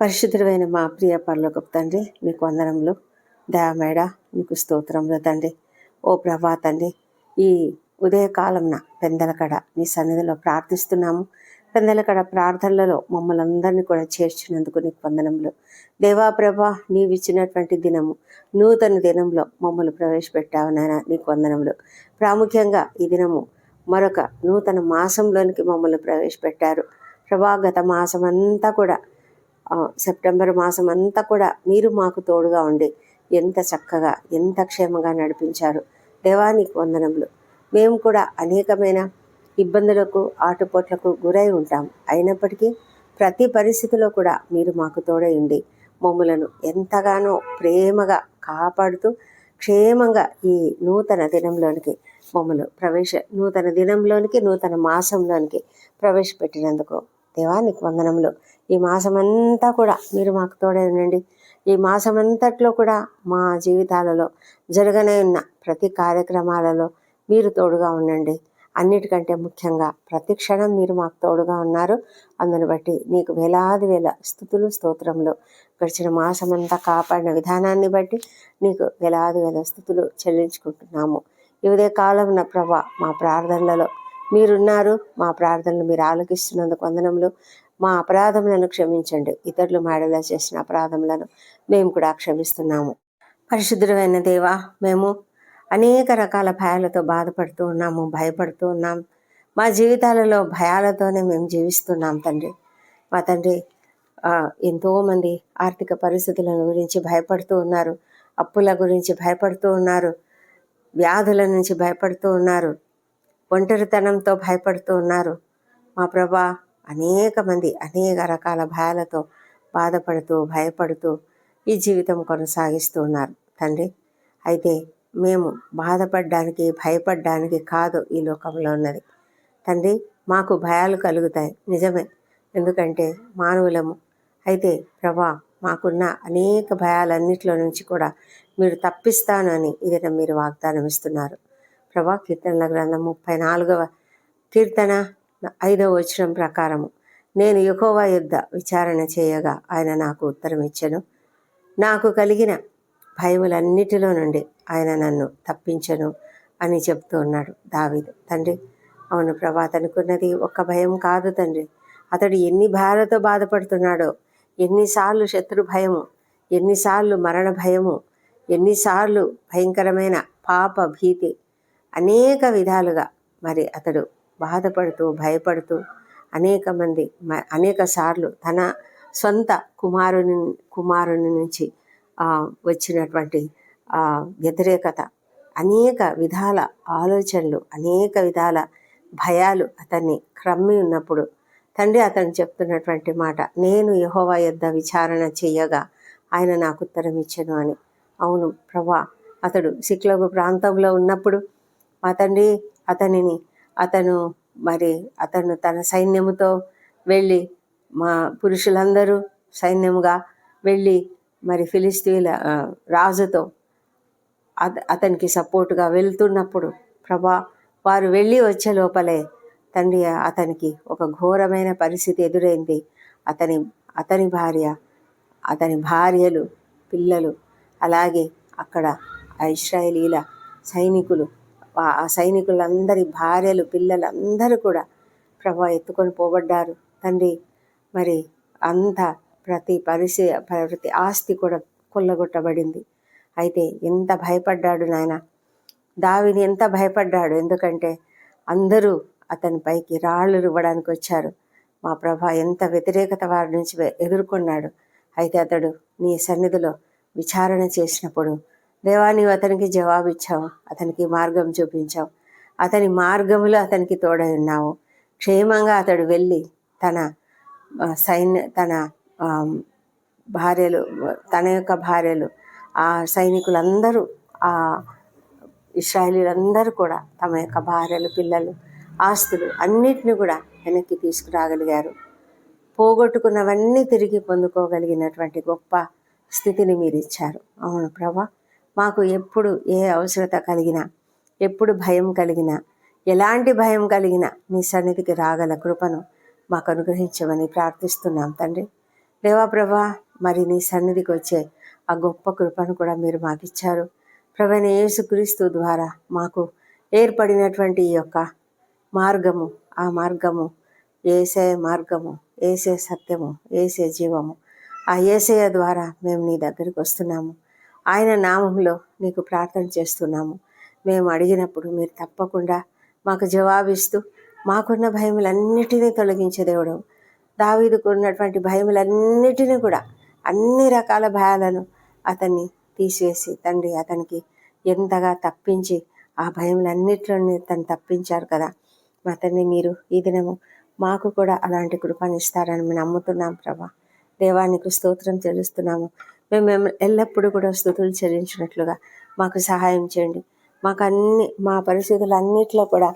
పరిశుద్ధుడైన మా ప్రియ పరలోకపు తండ్రి నీకు వందనములు. దయామేడ నీకు స్తోత్రములు తండ్రి. ఓ ప్రభా తండ్రి ఈ ఉదయకాలంన పెందలకడ నీ సన్నిధిలో ప్రార్థిస్తున్నాము. పెందలకడ ప్రార్థనలలో మమ్మల్ని అందరినీ కూడా చేర్చినందుకు నీకు వందనములు. దేవా ప్రభా నీవిచ్చినటువంటి దినము నూతన దినంలో మమ్మల్ని ప్రవేశపెట్టావు నాయన నీకు వందనములు. ప్రాముఖ్యంగా ఈ దినము మరొక నూతన మాసంలోనికి మమ్మల్ని ప్రవేశపెట్టారు. ప్రభా గత మాసం అంతా కూడా సెప్టెంబర్ మాసం అంతా కూడా మీరు మాకు తోడుగా ఉండి ఎంత చక్కగా ఎంత క్షేమంగా నడిపించారు. దేవానికి వందనములు. మేము కూడా అనేకమైన ఇబ్బందులకు ఆటుపోట్లకు గురై ఉంటాం. అయినప్పటికీ ప్రతి పరిస్థితిలో కూడా మీరు మాకు తోడై ఉండి మమ్మలను ఎంతగానో ప్రేమగా కాపాడుతూ క్షేమంగా ఈ నూతన దినంలోనికి మమ్మల్ని ప్రవేశ నూతన దినంలోనికి నూతన మాసంలోనికి ప్రవేశపెట్టినందుకు దేవానికి వందనములు. ఈ మాసమంతా కూడా మీరు మాకు తోడే ఉండండి ఈ మాసమంతట్లో కూడా మా జీవితాలలో జరగనే ఉన్న ప్రతి కార్యక్రమాలలో మీరు తోడుగా ఉండండి. అన్నిటికంటే ముఖ్యంగా ప్రతి క్షణం మీరు మాకు తోడుగా ఉన్నారు. అందుని బట్టి నీకు వేలాది వేల స్థుతులు స్తోత్రములు. గడిచిన మాసమంతా కాపాడిన విధానాన్ని బట్టి నీకు వేలాది వేల స్థుతులు చెల్లించుకుంటున్నాము. ఈ ఉదయ కాలం ప్రభా మా ప్రార్థనలలో మీరున్నారు. మా ప్రార్థనలు మీరు ఆలకిస్తున్నందుకు వందనములు. మా అపరాధములను క్షమించండి. ఇతరులు మాడలా చేసిన అపరాధములను మేము కూడా క్షమిస్తున్నాము. పరిశుద్ధుడమైన దేవా మేము అనేక రకాల భయాలతో బాధపడుతూ ఉన్నాము భయపడుతూ ఉన్నాం. మా జీవితాలలో భయాలతోనే మేము జీవిస్తున్నాం తండ్రి. మా తండ్రి ఎంతోమంది ఆర్థిక పరిస్థితుల గురించి భయపడుతూ ఉన్నారు. అప్పుల గురించి భయపడుతూ ఉన్నారు. వ్యాధుల నుంచి భయపడుతూ ఉన్నారు. ఒంటరితనంతో భయపడుతూ ఉన్నారు. మా ప్రభా అనేక మంది అనేక రకాల భయాలతో బాధపడుతూ భయపడుతూ ఈ జీవితం కొనసాగిస్తూ ఉన్నారు. తండ్రి అయితే మేము బాధపడడానికి భయపడడానికి కాదు ఈ లోకంలో ఉన్నది. తండ్రి మాకు భయాలు కలుగుతాయి. నిజమే. ఎందుకంటే మానవులము అయితే ప్రభా మాకున్న అనేక భయాలన్నిటిలో నుంచి కూడా మీరు తప్పిస్తాను అని ఇదిన మీరు వాగ్దానం ఇస్తున్నారు ప్రభా కీర్తనల గ్రంథం ముప్పై నాలుగవ కీర్తన ఐదవ వచనం ప్రకారము. నేను యెహోవా యుద్ధ విచారణ చేయగా ఆయన నాకు ఉత్తరం ఇచ్చెను. నాకు కలిగిన భయములన్నిటిలో నుండి ఆయన నన్ను తప్పించను అని చెప్తూ ఉన్నాడు దావీదు. తండ్రి అవును ప్రభా అనుకున్నది ఒక్క భయం కాదు తండ్రి. అతడు ఎన్ని భారతో బాధపడుతున్నాడో ఎన్నిసార్లు శత్రు భయము ఎన్నిసార్లు మరణ భయము ఎన్నిసార్లు భయంకరమైన పాప భీతి అనేక విధాలుగా మరి అతడు బాధపడుతూ భయపడుతూ అనేక మంది మ- అనేక సార్లు తన సొంత కుమారుని కుమారుని నుంచి వచ్చినటువంటి వ్యతిరేకత అనేక విధాల ఆలోచనలు అనేక విధాల భయాలు అతన్ని క్రమ్మి ఉన్నప్పుడు తండ్రి అతను చెప్తున్నటువంటి మాట నేను యహోవా యొద్ద విచారణ చేయగా ఆయన నాకు ఉత్తరం ఇచ్చను అని. అవును ప్రభా అతడు సిక్లగు ప్రాంతంలో ఉన్నప్పుడు మా తండ్రి అతనిని అతను మరి అతను తన సైన్యముతో వెళ్ళి మా పురుషులందరూ సైన్యముగా వెళ్ళి మరి ఫిలిస్తీన్ల రాజుతో అత అతనికి సపోర్టుగా వెళ్తున్నప్పుడు ప్రభా వారు వెళ్ళి వచ్చే లోపలే తండ్రి అతనికి ఒక ఘోరమైన పరిస్థితి ఎదురైంది. అతని అతని భార్య అతని భార్యలు పిల్లలు అలాగే అక్కడ ఆ ఇస్రాయేలీల సైనికులు ఆ సైనికులందరి భార్యలు పిల్లలు అందరూ కూడా ప్రభా ఎత్తుకొని పోబడ్డారు. తండ్రి మరి అంత ప్రతి పరిస్థితి ప్రతి ఆస్తి కూడా కొల్లగొట్టబడింది. అయితే ఎంత భయపడ్డాడు నాయన. దావిని ఎంత భయపడ్డాడు. ఎందుకంటే అందరూ అతని పైకి రాళ్ళు రువ్వడానికి వచ్చారు. మా ప్రభ ఎంత వ్యతిరేకత వారి నుంచి ఎదుర్కొన్నాడు. అయితే అతడు నీ సన్నిధిలో విచారణ చేసినప్పుడు దేవా నీవు అతనికి జవాబు ఇచ్చావు అతనికి మార్గం చూపించావు. అతని మార్గములు అతనికి తోడై ఉన్నావు. క్షేమంగా అతడు వెళ్ళి తన సైన్య తన భార్యలు తన యొక్క భార్యలు ఆ సైనికులందరూ ఆ ఇస్రాయలీలందరూ కూడా తమ యొక్క భార్యలు పిల్లలు ఆస్తులు అన్నిటిని కూడా వెనక్కి తీసుకురాగలిగారు. పోగొట్టుకున్నవన్నీ తిరిగి పొందుకోగలిగినటువంటి గొప్ప స్థితిని మీరు ఇచ్చారు అవును ప్రభా. మాకు ఎప్పుడు ఏ అవసరత కలిగినా ఎప్పుడు భయం కలిగినా ఎలాంటి భయం కలిగినా నీ సన్నిధికి రాగల కృపను మాకు అనుగ్రహించమని ప్రార్థిస్తున్నాం తండ్రి. దేవా ప్రభా మరి నీ సన్నిధికి వచ్చే ఆ గొప్ప కృపను కూడా మీరు మాకు ఇచ్చారు ప్రభైన యేసుక్రీస్తు ద్వారా మాకు ఏర్పడినటువంటి ఈ యొక్క మార్గము ఆ మార్గము ఏసే మార్గము ఏసే సత్యము ఏసే జీవము ఆ ఏసయ ద్వారా మేము నీ దగ్గరికి వస్తున్నాము. ఆయన నామంలో నీకు ప్రార్థన చేస్తున్నాము. మేము అడిగినప్పుడు మీరు తప్పకుండా మాకు జవాబిస్తూ మాకున్న భయములన్నిటినీ తొలగించే దేవుడు. దావీదుకు ఉన్నటువంటి భయములన్నిటినీ కూడా అన్ని రకాల భయాలను అతన్ని తీసివేసి తండ్రి అతనికి ఎంతగా తప్పించి ఆ భయములన్నిటిలోని తను తప్పించారు కదా. మా తండ్రి మీరు ఈ దినము మాకు కూడా అలాంటి కృపణిస్తారని మేము నమ్ముతున్నాం ప్రభా. దేవానికి స్తోత్రం తెలుస్తున్నాము మేము ఎల్లప్పుడూ కూడా స్థుతులు చెల్లించినట్లుగా మాకు సహాయం చేయండి. మాకు అన్ని మా పరిస్థితులన్నిటిలో కూడా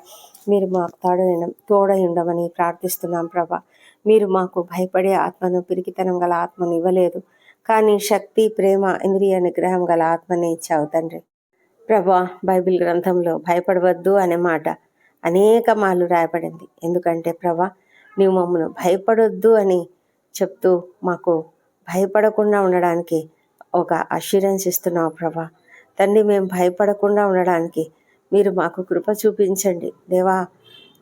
మీరు మాకు తోడైన తోడై ఉండమని ప్రార్థిస్తున్నాం ప్రభా. మీరు మాకు భయపడే ఆత్మను పిరికితనం గల ఆత్మను ఇవ్వలేదు. కానీ శక్తి ప్రేమ ఇంద్రియ నిగ్రహం గల ఆత్మని ఇచ్చావు తండ్రి. ప్రభా బైబిల్ గ్రంథంలో భయపడవద్దు అనే మాట అనేక మార్లు రాయబడింది. ఎందుకంటే ప్రభా నీవు మమ్మల్ని భయపడొద్దు అని చెప్తూ మాకు భయపడకుండా ఉండడానికి ఒక అష్యూరెన్స్ ఇస్తున్నావు ప్రభా. తండ్రి మేము భయపడకుండా ఉండడానికి మీరు మాకు కృప చూపించండి. దేవా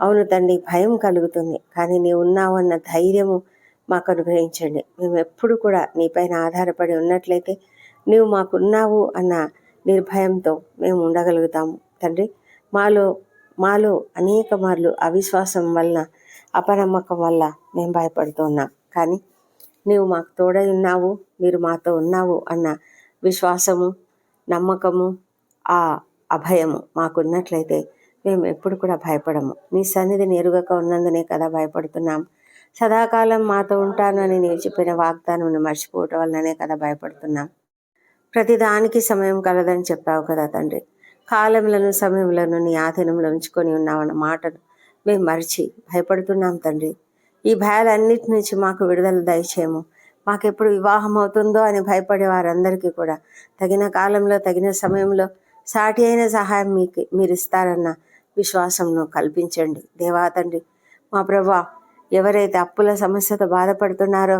అవును తండ్రి భయం కలుగుతుంది కానీ నీవు ఉన్నావు అన్న ధైర్యము మాకు అనుగ్రహించండి. మేము ఎప్పుడు కూడా నీపైన ఆధారపడి ఉన్నట్లయితే నీవు మాకున్నావు అన్న నిర్భయంతో మేము ఉండగలుగుతాము. తండ్రి మాలో మాలో అనేక మార్లు అవిశ్వాసం వలన అపనమ్మకం వల్ల మేము భయపడుతున్నాం. కానీ నీవు మాకు తోడై ఉన్నావు మీరు మాతో ఉన్నావు అన్న విశ్వాసము నమ్మకము ఆ అభయము మాకున్నట్లయితే మేము ఎప్పుడు కూడా భయపడము. నీ సన్నిధిని ఎరుగక ఉన్నందునే కదా భయపడుతున్నాం. సదాకాలం మాతో ఉంటానని నీవు చెప్పిన వాగ్దానం మర్చిపోవటం వల్లనే కదా భయపడుతున్నాం. ప్రతిదానికి సమయం కలదని చెప్పావు కదా తండ్రి. కాలములను సమయములను నీ ఆధీనంలో ఉంచుకొని ఉన్నామన్న మాటను మేము మరిచి భయపడుతున్నాం తండ్రి. ఈ భయాలన్నిటి నుంచి మాకు విడుదల దయచేయము. మాకెప్పుడు వివాహం అవుతుందో అని భయపడే వారందరికీ కూడా తగిన కాలంలో తగిన సమయంలో సాటి అయిన సహాయం మీకు మీరు ఇస్తారన్న విశ్వాసంను కల్పించండి. దేవా తండ్రి మా ప్రభా ఎవరైతే అప్పుల సమస్యతో బాధపడుతున్నారో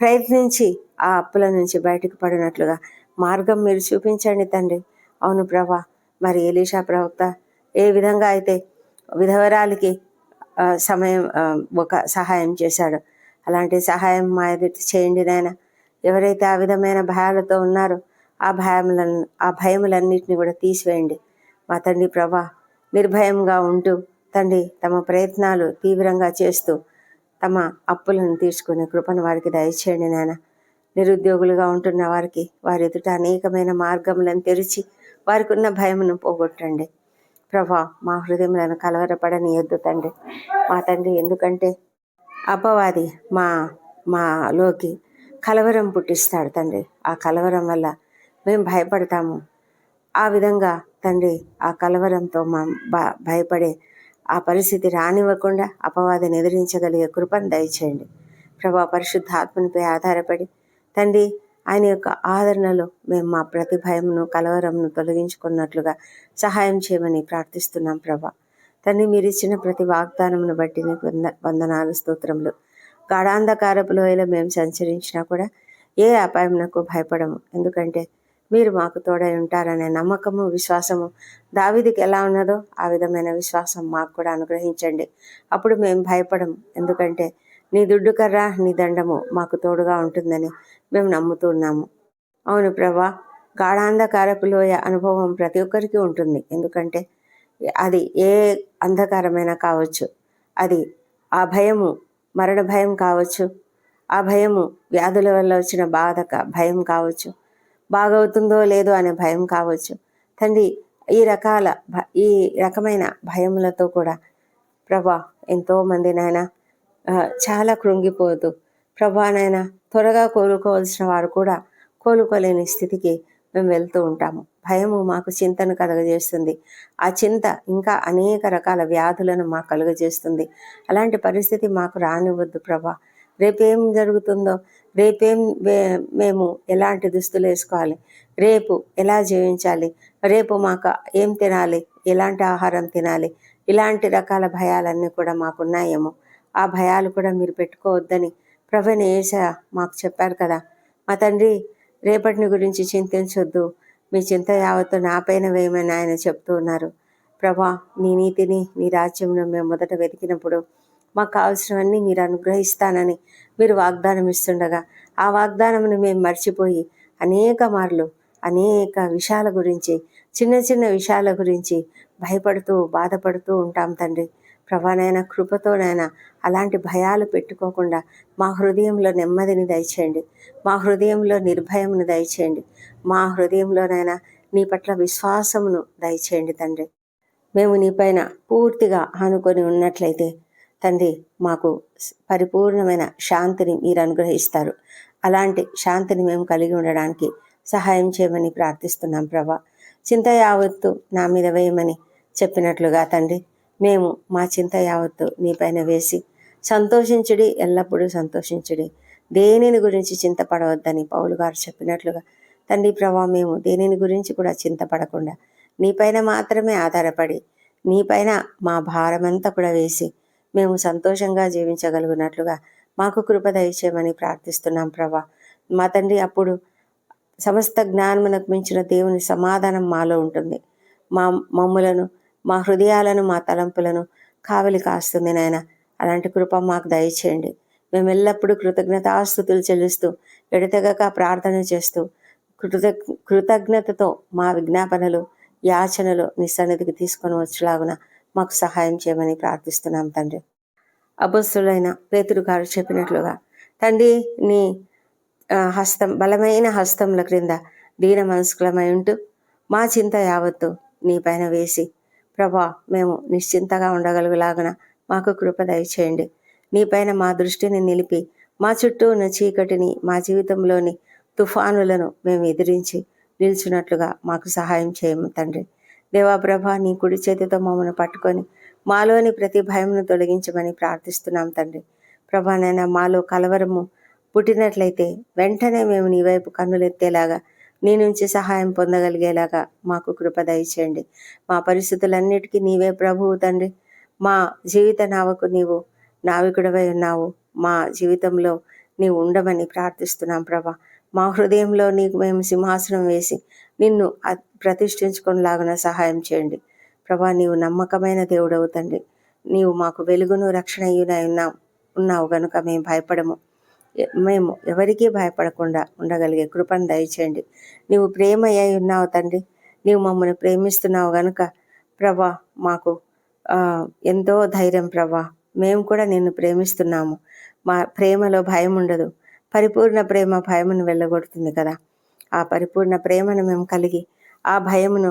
ప్రయత్నించి ఆ అప్పుల నుంచి బయటకు పడినట్లుగా మార్గం మీరు చూపించండి తండ్రి. అవును ప్రభా మరి ఎలీషా ప్రవక్త ఏ విధంగా అయితే విధవరాలికి సమయం ఒక సహాయం చేశాడు. అలాంటి సహాయం మా ఎదుటి చేయండి నాయన. ఎవరైతే ఆ విధమైన భయాలతో ఉన్నారో ఆ భయములను ఆ భయములన్నిటిని కూడా తీసివేయండి. మా తండ్రి ప్రభా నిర్భయంగా ఉంటూ తండ్రి తమ ప్రయత్నాలు తీవ్రంగా చేస్తూ తమ అప్పులను తీర్చుకునే కృపను వారికి దయచేయండి నాయన. నిరుద్యోగులుగా ఉంటున్న వారికి వారి ఎదుట అనేకమైన మార్గములను తెరిచి వారికి ఉన్న భయమును పోగొట్టండి. ప్రభా మా హృదయంలో కలవరపడనీయొద్దు తండ్రి. మా తండ్రి ఎందుకంటే అపవాది మా మాలోకి కలవరం పుట్టిస్తాడు తండ్రి. ఆ కలవరం వల్ల మేము భయపడతాము. ఆ విధంగా తండ్రి ఆ కలవరంతో మా భయపడే ఆ పరిస్థితి రానివ్వకుండా అపవాదిని ఎదిరించగలిగే కృపను దయచేయండి. ప్రభా పరిశుద్ధ ఆత్మనిపై ఆధారపడి తండ్రి ఆయన యొక్క ఆదరణలో మేము మా ప్రతి భయమును కలవరంను తొలగించుకున్నట్లుగా సహాయం చేయమని ప్రార్థిస్తున్నాం ప్రభా. తండ్రి మీరు ఇచ్చిన ప్రతి వాగ్దానమును బట్టి నీకు వంద వందనాలు స్తోత్రములు. గాఢాంధకారపు లోయలో మేము సంచరించినా కూడా ఏ అపాయమునకు భయపడము. ఎందుకంటే మీరు మాకు తోడై ఉంటారనే నమ్మకము విశ్వాసము దావిదికి ఎలా ఉన్నదో ఆ విధమైన విశ్వాసం మాకు కూడా అనుగ్రహించండి. అప్పుడు మేము భయపడము. ఎందుకంటే నీ దుడ్డు కర్ర నీ దండము మాకు తోడుగా ఉంటుందని మేము నమ్ముతున్నాము అవును ప్రభా గాఢాంధకారపు లోయ అనుభవం ప్రతి ఒక్కరికి ఉంటుంది. ఎందుకంటే అది ఏ అంధకారమైనా కావచ్చు. అది ఆ భయము మరణ భయం కావచ్చు. ఆ భయము వ్యాధుల వల్ల వచ్చిన బాధ భయం కావచ్చు. బాగవుతుందో లేదో అనే భయం కావచ్చు. తండ్రి ఈ రకాల భ- ఈ రకమైన భయములతో కూడా ప్రభా ఎంతో మంది నాయన చాలా కృంగిపోతూ ప్రభానైనా త్వరగా కోలుకోవాల్సిన వారు కూడా కోలుకోలేని స్థితికి మేము వెళ్తూ ఉంటాము. భయము మాకు చింతను కలుగజేస్తుంది. ఆ చింత ఇంకా అనేక రకాల వ్యాధులను మాకు కలుగజేస్తుంది. అలాంటి పరిస్థితి మాకు రానివ్వద్దు ప్రభా. రేపేం జరుగుతుందో రేపేం మేము ఎలాంటి దుస్తులు వేసుకోవాలి రేపు ఎలా జీవించాలి రేపు మాకు ఏం తినాలి ఎలాంటి ఆహారం తినాలి ఇలాంటి రకాల భయాలన్నీ కూడా మాకున్నాయేమో. ఆ భయాలు కూడా మీరు పెట్టుకోవద్దని ప్రభని ఏస మాకు చెప్పారు కదా. మా తండ్రి రేపటిని గురించి చింతించొద్దు. మీ చింత యావత్తు నాపైన వేయమని ఆయన చెప్తూ ఉన్నారు. ప్రభా నీ నీతిని నీ రాజ్యంలో మేము మొదట వెతికినప్పుడు మాకు కావాల్సినవన్నీ మీరు అనుగ్రహిస్తానని మీరు వాగ్దానం ఇస్తుండగా ఆ వాగ్దానమును మేము మర్చిపోయి అనేక మార్లు అనేక విషయాల గురించి చిన్న చిన్న విషయాల గురించి భయపడుతూ బాధపడుతూ ఉంటాం తండ్రి. ప్రభానైనా కృపతోనైనా అలాంటి భయాలు పెట్టుకోకుండా మా హృదయంలో నెమ్మదిని దయచేయండి. మా హృదయంలో నిర్భయంను దయచేయండి. మా హృదయంలోనైనా నీ పట్ల విశ్వాసమును దయచేయండి తండ్రి. మేము నీపైన పూర్తిగా ఆనుకొని ఉన్నట్లయితే తండ్రి మాకు పరిపూర్ణమైన శాంతిని మీరు అనుగ్రహిస్తారు. అలాంటి శాంతిని మేము కలిగి ఉండడానికి సహాయం చేయమని ప్రార్థిస్తున్నాం ప్రభా. చింత యావత్తు నా మీద వేయమని చెప్పినట్లుగా తండ్రి మేము మా చింత యావత్తు నీపైన వేసి సంతోషించుడి ఎల్లప్పుడూ సంతోషించుడి. దేనిని గురించి చింతపడవద్దని పౌలు గారు చెప్పినట్లుగా తండ్రి ప్రభా మేము దేనిని గురించి కూడా చింతపడకుండా నీపైన మాత్రమే ఆధారపడి నీపైన మా భారమంతా కూడా వేసి మేము సంతోషంగా జీవించగలుగునట్లుగా మాకు కృప దయచేయమని ప్రార్థిస్తున్నాం ప్రభా. మా తండ్రి అప్పుడు సమస్త జ్ఞానమునకు మించిన దేవుని సమాధానం మాలో ఉంటుంది. మా మమ్ములను మా హృదయాలను మా తలంపులను కావలి కాస్తుంది నాయన. అలాంటి కృప మాకు దయచేయండి. మేము ఎల్లప్పుడూ కృతజ్ఞతాస్థుతులు చెల్లిస్తూ ఎడతెగక ప్రార్థన చేస్తూ కృత కృతజ్ఞతతో మా విజ్ఞాపనలు యాచనలు నీ సన్నిధికి తీసుకొని వచ్చేలాగున మాకు సహాయం చేయమని ప్రార్థిస్తున్నాం తండ్రి. అబస్సులైన పేతురు గారు చెప్పినట్లుగా తండ్రి నీ హస్తం బలమైన హస్తముల క్రింద దీన మనస్కులమై ఉంటూ మా చింత యావత్తు నీ పైన వేసి ప్రభా మేము నిశ్చింతగా ఉండగలుగులాగన మాకు కృప దయచేయండి. నీపైన మా దృష్టిని నిలిపి మా చుట్టూ ఉన్న చీకటిని మా జీవితంలోని తుఫానులను మేము ఎదిరించి నిల్చున్నట్లుగా మాకు సహాయం చేయము తండ్రి. దేవా ప్రభా నీ కుడి చేతితో మమ్మల్ని పట్టుకొని మాలోని ప్రతి భయమును తొలగించమని ప్రార్థిస్తున్నాం తండ్రి. ప్రభా నైనా మాలో కలవరము పుట్టినట్లయితే వెంటనే మేము నీ వైపు కన్నులెత్తేలాగా నీ నుంచి సహాయం పొందగలిగేలాగా మాకు కృప దయచేయండి. మా పరిస్థితులన్నిటికీ నీవే ప్రభువు తండ్రి. మా జీవిత నావకు నీవు నావికుడవై ఉన్నావు. మా జీవితంలో నీవు ఉండమని ప్రార్థిస్తున్నాం ప్రభా. మా హృదయంలో నీకు మేము సింహాసనం వేసి నిన్ను అ- సహాయం చేయండి. ప్రభా నీవు నమ్మకమైన దేవుడవు తండ్రి. నీవు మాకు వెలుగును రక్షణ అయ్యునై ఉన్నావు. ఉన్నావు గనుక మేము భయపడము. మేము ఎవరికీ భయపడకుండా ఉండగలిగే కృపను దయచేయండి. నీవు ప్రేమ అయి ఉన్నావు తండ్రి. నీవు మమ్మల్ని ప్రేమిస్తున్నావు గనుక ప్రభా మాకు ఎంతో ధైర్యం ప్రభా. మేము కూడా నిన్ను ప్రేమిస్తున్నాము. మా ప్రేమలో భయం ఉండదు. పరిపూర్ణ ప్రేమ భయమును వెళ్ళగొడుతుంది కదా. ఆ పరిపూర్ణ ప్రేమను మేము కలిగి ఆ భయమును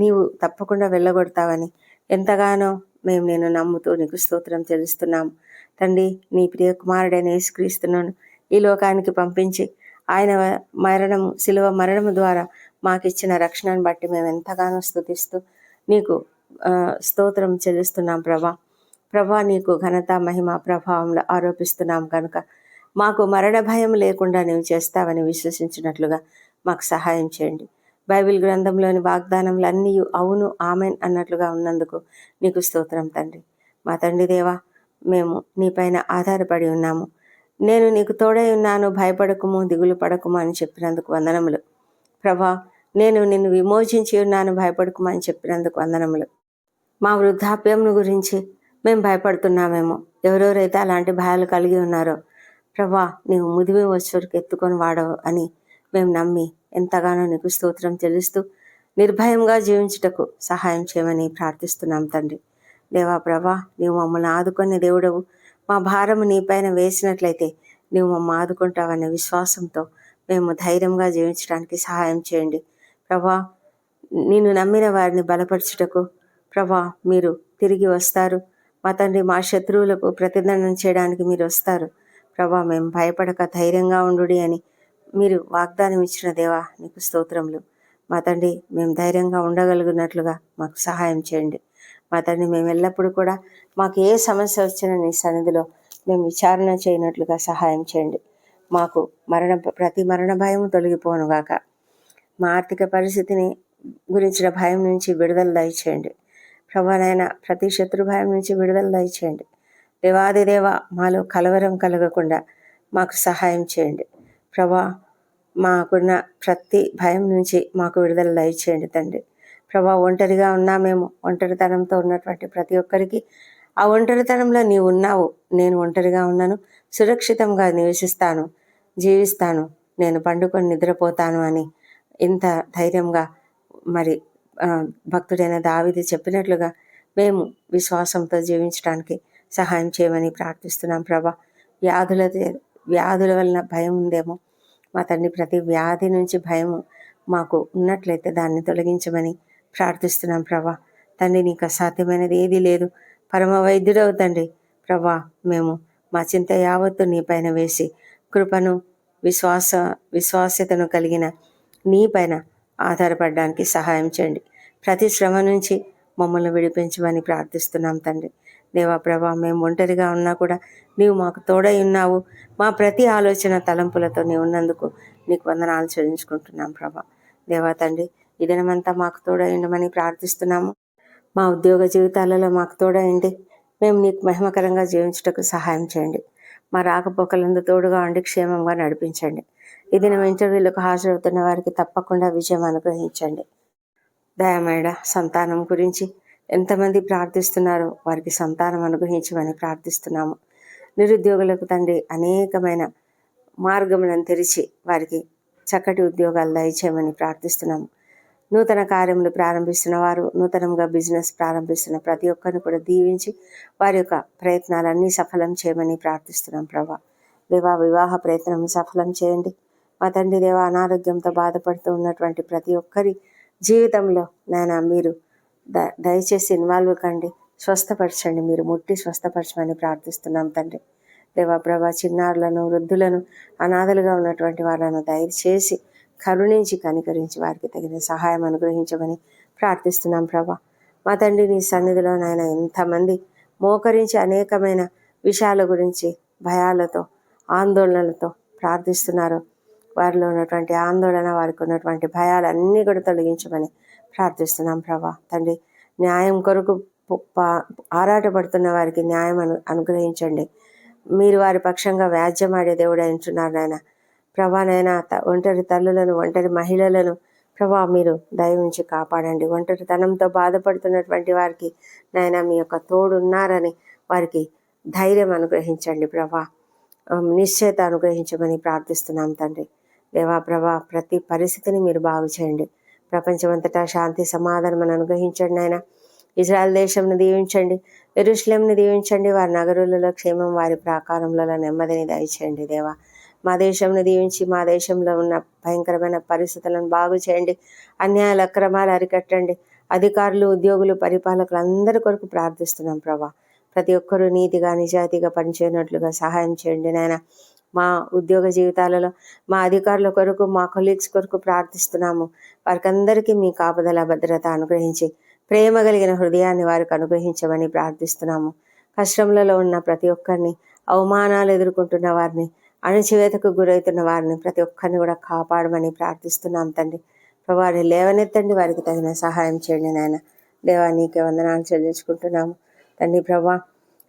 నీవు తప్పకుండా వెళ్ళగొడతావని ఎంతగానో మేము నేను నమ్ముతూ నీకు స్తోత్రం చెల్లిస్తున్నాము తండ్రి నీ ప్రియ కుమారుడైన యేసుక్రీస్తున్నాను ఈ లోకానికి పంపించి ఆయన మరణము శిలువ మరణము ద్వారా మాకు ఇచ్చిన రక్షణను బట్టి మేము ఎంతగానో స్థుతిస్తూ నీకు స్తోత్రం చెల్లిస్తున్నాం ప్రభా. ప్రభా నీకు ఘనత మహిమ ప్రభావంలో ఆరోపిస్తున్నాం కనుక మాకు మరణ భయం లేకుండా నీవు చేస్తావని విశ్వసించినట్లుగా మాకు సహాయం చేయండి. బైబిల్ గ్రంథంలోని వాగ్దానములు అన్నీ అవును ఆమెన్ అన్నట్లుగా ఉన్నందుకు నీకు స్తోత్రం తండ్రి. మా తండ్రి దేవా మేము నీపైన ఆధారపడి ఉన్నాము. నేను నీకు తోడై ఉన్నాను భయపడకుము దిగులు పడకుము అని చెప్పినందుకు వందనములు. ప్రభా నేను నిన్ను విమోచించి ఉన్నాను భయపడకుము అని చెప్పినందుకు వందనములు. మా వృద్ధాప్యంను గురించి మేము భయపడుతున్నామేమో. ఎవరెవరైతే అలాంటి భయాలు కలిగి ఉన్నారో ప్రభా నీవు ముదిమి వచ్చేవరకు ఎత్తుకొని వాడవు అని మేము నమ్మి ఎంతగానో నీకు స్తోత్రం తెలుస్తూ నిర్భయంగా జీవించుటకు సహాయం చేయమని ప్రార్థిస్తున్నాం తండ్రి. దేవా ప్రభా? నీవు మమ్మల్ని ఆదుకునే దేవుడవు. మా భారము నీపైన వేసినట్లయితే నీవు మమ్మల్ని ఆదుకుంటావనే విశ్వాసంతో మేము ధైర్యంగా జీవించడానికి సహాయం చేయండి. ప్రభా నిన్ను నమ్మిన వారిని బలపరచుటకు ప్రభా మీరు తిరిగి వస్తారు. మా తండ్రి మా శత్రువులకు ప్రతిదండం చేయడానికి మీరు వస్తారు. ప్రభా మేము భయపడక ధైర్యంగా ఉండు అని మీరు వాగ్దానం ఇచ్చిన దేవా నీకు స్తోత్రములు. మా తండ్రి మేము ధైర్యంగా ఉండగలిగినట్లుగా మాకు సహాయం చేయండి. మా తండ్రి మేము ఎల్లప్పుడూ కూడా మాకు ఏ సమస్య వచ్చినా నీ సన్నిధిలో మేము విచారణ చేయనట్లుగా సహాయం చేయండి. మాకు మరణ ప్రతి మరణ భయం తొలగిపోనుగాక మా ఆర్థిక పరిస్థితిని గురించిన భయం నుంచి విడుదల దయచేయండి. ప్రభానైనా ప్రతి శత్రు భయం నుంచి విడుదల దయచేయండి. దేవాది మాలో కలవరం కలగకుండా మాకు సహాయం చేయండి. ప్రభా మాకున్న ప్రతి భయం నుంచి మాకు విడుదల దయచేయండి తండ్రి. ప్రభా ఒంటరిగా ఉన్నామేమో. ఒంటరితనంతో ఉన్నటువంటి ప్రతి ఒక్కరికి. ఆ ఒంటరితనంలో నీవు ఉన్నావు. నేను ఒంటరిగా ఉన్నాను. సురక్షితంగా నివసిస్తాను. జీవిస్తాను. నేను పండుకొని నిద్రపోతాను అని ఇంత ధైర్యంగా మరి భక్తుడైన దావిది చెప్పినట్లుగా మేము విశ్వాసంతో జీవించడానికి సహాయం చేయమని ప్రార్థిస్తున్నాం ప్రభా. వ్యాధుల వ్యాధుల వలన భయం ఉందేమో. మా తండ్రి ప్రతి వ్యాధి నుంచి భయం మాకు ఉన్నట్లయితే దాన్ని తొలగించమని ప్రార్థిస్తున్నాం ప్రభా. తండ్రి నీకు అసాధ్యమైనది ఏదీ లేదు. పరమ వైద్యుడవు తండ్రి. ప్రభా మేము మా చింత యావత్తు నీ పైన వేసి కృపను విశ్వాస విశ్వాస్యతను కలిగిన నీ పైన ఆధారపడడానికి సహాయం చేయండి. ప్రతి శ్రమ నుంచి మమ్మల్ని విడిపించమని ప్రార్థిస్తున్నాం తండ్రి. దేవా ప్రభా మేము ఒంటరిగా ఉన్నా కూడా నీవు మాకు తోడై ఉన్నావు. మా ప్రతి ఆలోచన తలంపులతో నీవు ఉన్నందుకు నీకు వందనాలు చెల్లించుకుంటున్నాం ప్రభా. దేవా తండ్రి ఈ దినమంతా మాకు తోడై ప్రార్థిస్తున్నాము. మా ఉద్యోగ జీవితాలలో మాకు తోడయండి. మేము నీకు మహిమకరంగా జీవించుటకు సహాయం చేయండి. మా రాకపోకలందు తోడుగా ఉండి క్షేమంగా నడిపించండి. ఈ దినం ఇంటర్వ్యూలకు హాజరవుతున్న వారికి తప్పకుండా విజయం అనుగ్రహించండి. దయమేడ సంతానం గురించి ఎంతమంది ప్రార్థిస్తున్నారో వారికి సంతానం అనుగ్రహించమని ప్రార్థిస్తున్నాము. నిరుద్యోగులకు తండ్రి అనేకమైన మార్గములను తెరిచి వారికి చక్కటి ఉద్యోగాలు దయచేయమని ప్రార్థిస్తున్నాము. నూతన కార్యములు ప్రారంభిస్తున్న వారు నూతనంగా బిజినెస్ ప్రారంభిస్తున్న ప్రతి ఒక్కరిని కూడా దీవించి వారి యొక్క ప్రయత్నాలన్నీ సఫలం చేయమని ప్రార్థిస్తున్నాం ప్రభా. దేవా వివాహ ప్రయత్నం సఫలం చేయండి. మా తండ్రి దేవ అనారోగ్యంతో బాధపడుతూ ఉన్నటువంటి ప్రతి ఒక్కరి జీవితంలో నాయన మీరు ద దయచేసి ఇన్వాల్వ్ కండి స్వస్థపరచండి మీరు ముట్టి స్వస్థపరచమని ప్రార్థిస్తున్నాం తండ్రి. దేవా ప్రభా చిన్నారులను వృద్ధులను అనాథలుగా ఉన్నటువంటి వాళ్ళను దయచేసి కరుణించి కనికరించి వారికి తగిన సహాయం అనుగ్రహించమని ప్రార్థిస్తున్నాం ప్రభా. మా తండ్రి నీ సన్నిధిలో నాయన ఎంతమంది మోకరించి అనేకమైన విషయాల గురించి భయాలతో ఆందోళనలతో ప్రార్థిస్తున్నారు. వారిలో ఉన్నటువంటి ఆందోళన వారికి ఉన్నటువంటి భయాలన్నీ కూడా తొలగించమని ప్రార్థిస్తున్నాం ప్రభా. తండ్రి న్యాయం కొరకు పా- ఆరాటపడుతున్న వారికి న్యాయం అను అనుగ్రహించండి. మీరు వారి పక్షంగా వ్యాజ్యమాడే దేవుడు అంటున్నారు నాయన. ప్రభా నైనా త- ఒంటరి తల్లులను ఒంటరి మహిళలను ప్రభా మీరు దయ ఉంచి కాపాడండి ఒంటరితనంతో బాధపడుతున్నటువంటి వారికి నాయన మీ యొక్క తోడున్నారని వారికి ధైర్యం అనుగ్రహించండి ప్రభా. నిశ్చయత అనుగ్రహించమని ప్రార్థిస్తున్నాం తండ్రి. దేవా ప్రభా ప్రతి పరిస్థితిని మీరు బాగు చేయండి. ప్రపంచమంతటా శాంతి సమాధానం అనుగ్రహించండి ఆయన ఇజ్రాయెల్ దేశంను దీవించండి. ఎరుషులేంని దీవించండి. వారి నగరులలో క్షేమం వారి ప్రాకారంలో నెమ్మదిని దయచేయండి దేవా. మా దేశంను దీవించి మా దేశంలో ఉన్న భయంకరమైన పరిస్థితులను బాగు చేయండి. అన్యాయాల అక్రమాలు అరికట్టండి. అధికారులు ఉద్యోగులు పరిపాలకులు అందరి కొరకు ప్రార్థిస్తున్నాం ప్రభా. ప్రతి ఒక్కరూ నీతిగా నిజాయితీగా పనిచేయనట్లుగా సహాయం చేయండి నాయన. మా ఉద్యోగ జీవితాలలో మా అధికారుల కొరకు మా కొలీగ్స్ కొరకు ప్రార్థిస్తున్నాము. వారికి అందరికీ మీ కాపుదల భద్రత అనుగ్రహించి ప్రేమ కలిగిన హృదయాన్ని వారికి అనుగ్రహించమని ప్రార్థిస్తున్నాము. కష్టములలో ఉన్న ప్రతి ఒక్కరిని అవమానాలు ఎదుర్కొంటున్న వారిని అణచివేతకు గురవుతున్న వారిని ప్రతి ఒక్కరిని కూడా కాపాడమని ప్రార్థిస్తున్నాం తండ్రి. వారిని లేవనెత్తండి వారికి తగిన సహాయం చేయండి నాయన. దేవా నీకే వందనాలు చెల్లించుకుంటున్నాము. తండ్రి ప్రభా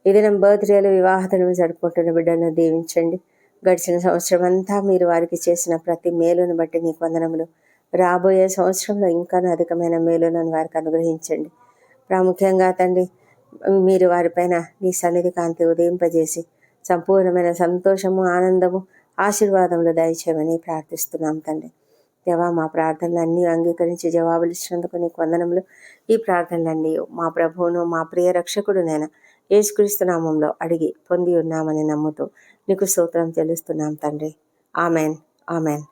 ఈ దినం బర్త్డేలు వివాహతను జరుపుకుంటున్న బిడ్డలను దీవించండి. గడిచిన సంవత్సరం అంతా మీరు వారికి చేసిన ప్రతి మేలును బట్టి నీకు వందనములు. రాబోయే సంవత్సరంలో ఇంకా అధికమైన మేలులను వారికి అనుగ్రహించండి. ప్రాముఖ్యంగా తండ్రి మీరు వారిపైన నీ సన్నిధి కాంతి ఉదయింపజేసి సంపూర్ణమైన సంతోషము ఆనందము ఆశీర్వాదములు దయచేయమని ప్రార్థిస్తున్నాం తండ్రి. దేవా మా ప్రార్థనలన్నీ అంగీకరించి జవాబులు ఇచ్చినందుకు నీకు వందనములు. ఈ ప్రార్థనలన్నీ మా ప్రభువును మా ప్రియ రక్షకుడు నేను యేసుక్రీస్తు నామంలో అడిగి పొంది ఉన్నామని నమ్ముతూ నీకు సూత్రం తెలుస్తున్నాం తండ్రి. ఆమెన్. ఆమెన్.